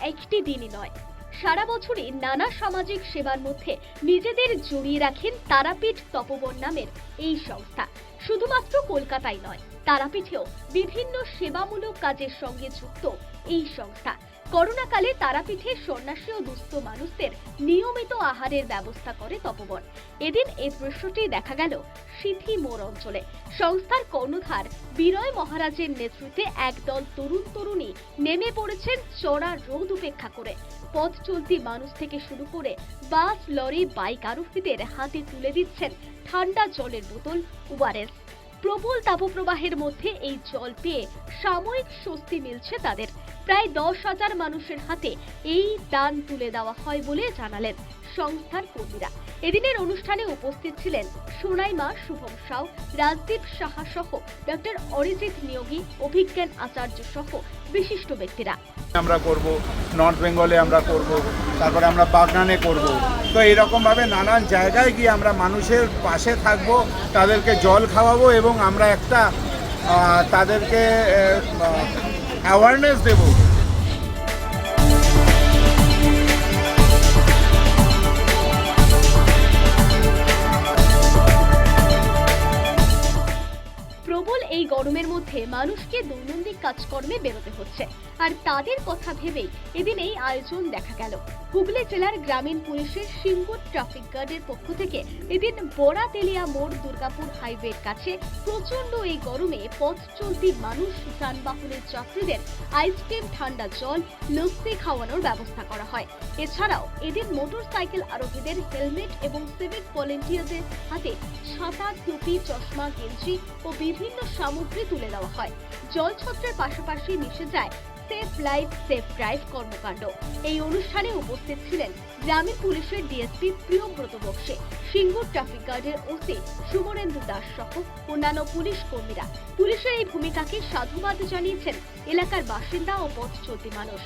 একটি দিনই নয়, সারা বছরই নানা সামাজিক সেবার মধ্যে নিজেদের জড়িয়ে রাখেন তারাপীঠ তপবন নামের এই সংস্থা। শুধুমাত্র কলকাতায় নয়, তারাপীঠেও বিভিন্ন সেবামূলক কাজের সঙ্গে যুক্ত এই সংস্থা। করোনাকালে তারাপীঠে সন্ন্যাসী ও দুস্থ মানুষদের নিয়মিত আহারের ব্যবস্থা করে তপবন। এদিন এই দৃশ্যটি দেখা গেল সিথি মোড় অঞ্চলে। সংস্থার কর্ণধার বিনয় মহারাজের নেতৃত্বে একদল তরুণ তরুণী নেমে পড়েছেন চড়া রোদ উপেক্ষা করে। পথ চলতি মানুষ থেকে শুরু করে বাস, লরি, বাইক আরোহীদের হাতে তুলে দিচ্ছেন ঠান্ডা জলের বোতল ওয়ারেস। প্রবল তাপপ্রবাহের মধ্যে এই জল পেয়ে সাময়িক স্বস্তি মিলছে তাদের। প্রায় দশ হাজার মানুষের হাতে এই দান তুলে দেওয়া হয় বলে জানালেন সংস্থার কর্মীরা। এদিনের অনুষ্ঠানে উপস্থিত ছিলেন সোনাইমা শুভম সাউ, রাজদীপ সাহা সহ ডক্টর অরিজিৎ নিয়োগী, অভিজ্ঞান আচার্য সহ বিশিষ্ট ব্যক্তিরা। আমরা করব, নর্থ বেঙ্গলে আমরা করব, তারপরে আমরা বাগনানে করব। তো এরকমভাবে নানান জায়গায় গিয়ে আমরা মানুষের পাশে থাকব, তাদেরকে জল খাওয়াবো এবং আমরা একটা তাদেরকে অ্যাওয়ারনেস দেবো। মধ্যে মানুষকে দৈনন্দিন কাজকর্মে বেরোতে হচ্ছে। আর তাদের কথা ভেবেই এদিন এই আয়োজন দেখা গেল। হুগলি জেলার গ্রামীণ পুলিশের সিঙ্গুর ট্রাফিক গার্ডের পক্ষ থেকে এদিন বড়া তেলিয়া মোড় দুর্গাপুর হাইওয়ের কাছে প্রচণ্ড এই গরমে পথ চলতি মানুষ, যানবাহনের যাত্রীদের আইসক্রিম, ঠান্ডা জল, লস্যি খাওয়ানোর ব্যবস্থা করা হয়। এছাড়াও এদিন মোটর সাইকেল আরোহীদের হেলমেট এবং সিভিক ভলেন্টিয়ারদের হাতে ছাতা টুপি, চশমা, গেঞ্জি ও বিভিন্ন সামগ্রী তুলে দেওয়া হয়। জলছত্রের পাশাপাশি মিশে যায় সেফ লাইফ সেফ ড্রাইভ কর্মকাণ্ড। এই অনুষ্ঠানে উপস্থিত ছিলেন গ্রামীণ পুলিশের ডিএসপি প্রিয়ব্রত বক্সে, সিঙ্গুর ট্রাফিক গার্ডের ওসি সুমরেন্দ্র দাস সহ অন্যান্য পুলিশ কর্মীরা। পুলিশের এই ভূমিকাকে সাধুবাদ জানিয়েছেন এলাকার বাসিন্দা ও পথ চলতি মানুষ।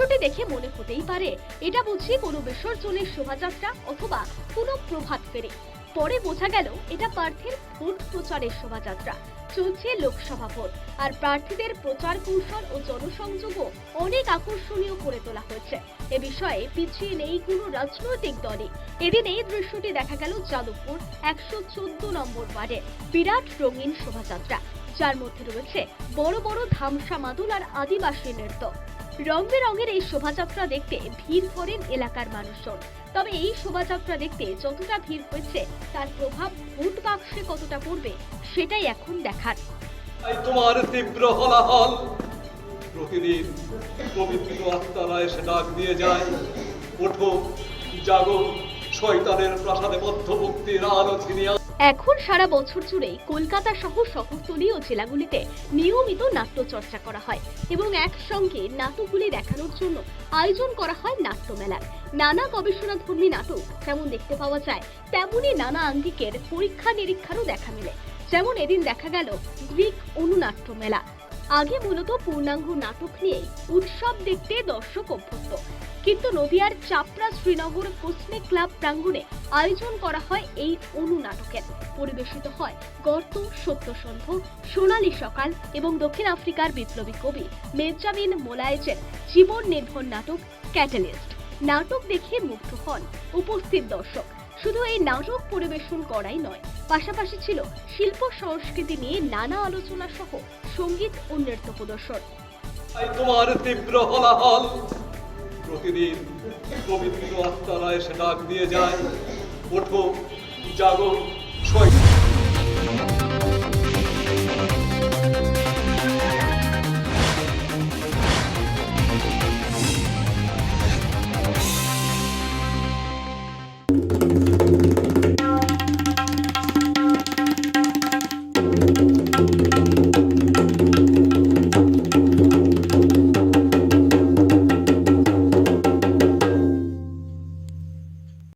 দৃশ্যটি দেখে মনে হতেই পারে, এটা বুঝি কোনো বিসর্জনের শোভাযাত্রা অথবা কোনো প্রভাত ফেরি। পরে বোঝা গেল এটা প্রার্থীর ভোট প্রচারের শোভাযাত্রা। চলছে লোকসভা ভোট, আর প্রার্থীদের প্রচার কৌশল ও জনসংযোগও অনেক আকর্ষণীয় করে তোলা হয়েছে। এ বিষয়ে পিছিয়ে নেই কোনো রাজনৈতিক দলে এদিন এই দৃশ্যটি দেখা গেল যাদবপুর একশো চোদ্দ নম্বর ওয়ার্ডে। বিরাট রঙিন শোভাযাত্রা, যার মধ্যে রয়েছে বড় বড় ধামসা মাদুল আর আদিবাসী নৃত্য। রং বেরঙের এই শোভাযাত্রা দেখতে ভিড় করেন এলাকার মানুষজন। তবে এই শোভাযাত্রা দেখতে যতটা ভিড় হয়েছে, তার প্রভাব ভোট বাক্সে কতটা পড়বে, সেটাই এখন দেখার। তোমার তীব্র হলাহল, প্রতিদিন পবিত্র আত্মারা এসে ডাক দিয়ে যায়। ওঠো জাগো, শয়তানের প্রাসাদে মুক্তির আলো ছিনিয়া এখন সারা বছর জুড়েই কলকাতা সহ শহরতলি ও জেলাগুলিতে নিয়মিত নাট্য চর্চা করা হয় এবং একসঙ্গে নাটকগুলি দেখানোর জন্য আয়োজন করা হয় নাট্যমেলার। নানা গবেষণাধর্মী নাটক যেমন দেখতে পাওয়া যায় তেমনই নানা আঙ্গিকের পরীক্ষা নিরীক্ষারও দেখা মেলে। যেমন এদিন দেখা গেল গ্রিক অনুনাট্য মেলা আগে মূলত পূর্ণাঙ্গ নাটক নিয়েই উৎসব দেখতে দর্শক অভ্যস্ত। কিন্তু নদিয়ার চাপড়া শ্রীনগর কোসমিক ক্লাব প্রাঙ্গণে আয়োজন করা হয় এই অনু নাটকের। পরিবেশিত হয় গর্ত, সত্যসন্ধ, সোনালী সকাল এবং দক্ষিণ আফ্রিকার বিপ্লবী কবি মেজাবিন মোলায়েজের জীবন নির্ভর নাটক ক্যাটালিস্ট। নাটক দেখে মুগ্ধ হন উপস্থিত দর্শক। শুধু এই নাটক পরিবেশন করাই নয়, পাশাপাশি ছিল শিল্প সংস্কৃতি নিয়ে নানা আলোচনা সহ সংগীত ও নৃত্য প্রদর্শন। তোমার তীব্র হলাহল প্রতিদিন পবিত্র আত্মারা এসে ডাক দিয়ে যায় ওঠো জাগো শয়তান